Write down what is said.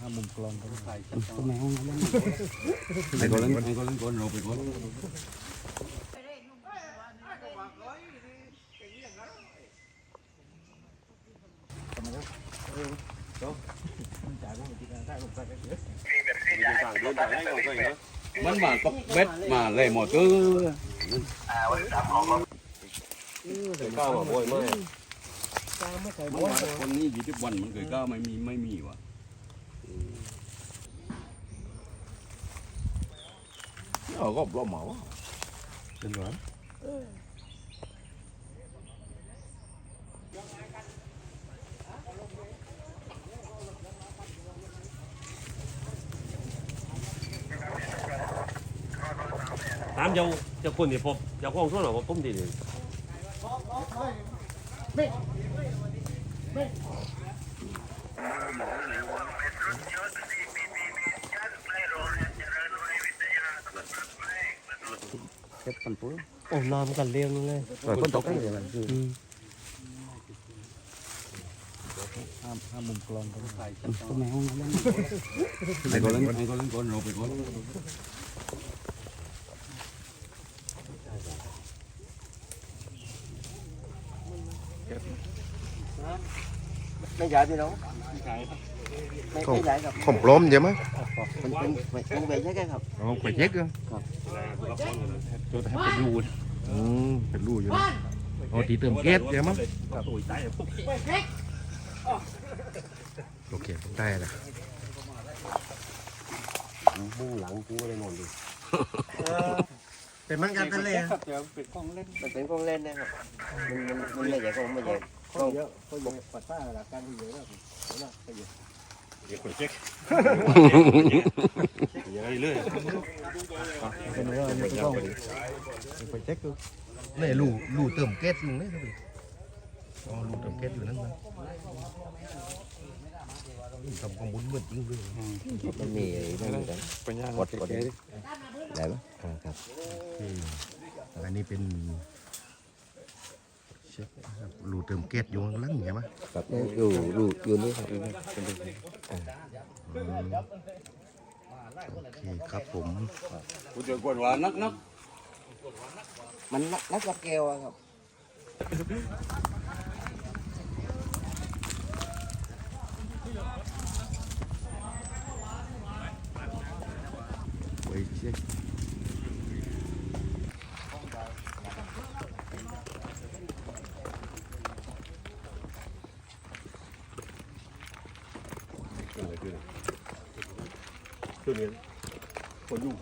ห้ามุมกลองกันถ่ายตรงไหนห้องน้ำไอ้คนนั้นไอ้คนนั้นคนเราไปคนมันมาตกเบ็ดมาเลยหมดก็ก้าวบ่อยมากคนนี้ยี่สิบวันมันเคยก้าวไม่มีไม่มีว่ะ Ờ, có một mẫu Đừng rồi ถามเจ้าเจ้าคนที่พบ เจ้าของส่วนหรอว่าผมดีเลยเก็บกันปุ๊บโอ้น้ำกันเลี้ยงเลย rồi con tóc cái gì là ห้าห้ามุมกลองกันถ่ายตรงไหนห้องน้ำไอ้คนนั้นไอ้คนนั้นคนเราไปคน ไม่ใหญ่พี่น้องไม่ใหญ่ไม่ใหญ่ครับ không plom vậy má มันเป็นมันเป็นใช่ไหมครับ không phải chết cơ ตัวให้เป็นรูนะ ừ phải lùi vậy đó Ồ, tí tưởng kết vậy má ตัวใจปุ๊บ ok đây là มึงหลังกูเลยนอนดิเป็นมันกันทะเลครับเดี๋ยวเป็นกล้องเล่นมันเป็นกล้องเล่นนะครับมันมันมันไม่ใหญ่กล้องไม่ใหญ่ กล้องเยอะกล้องปัดป้าหลักการที่เยอะแล้วเดี๋ยวคนเช็คยังไงเลยเป็นว่าเป็นกล้องไปเช็คดู này lù lù tưởng kết luôn đấy Ồ, lù tưởng kết luôn đấy tầm còn bốn mươi tiếng luôn มันมีมันมีกันกดกดได้ได้ไหมครับอันนี้เป็น ช็คนะครับรูเติมเกตอยู่ข้างหลังใช่ไหมครับอยู่อยู่อยู่นี่ครับโอเคครับผมกูเจอคนว่านักนักมันนักกับแก้วครับไปเช็ค คือนี้คนอยู่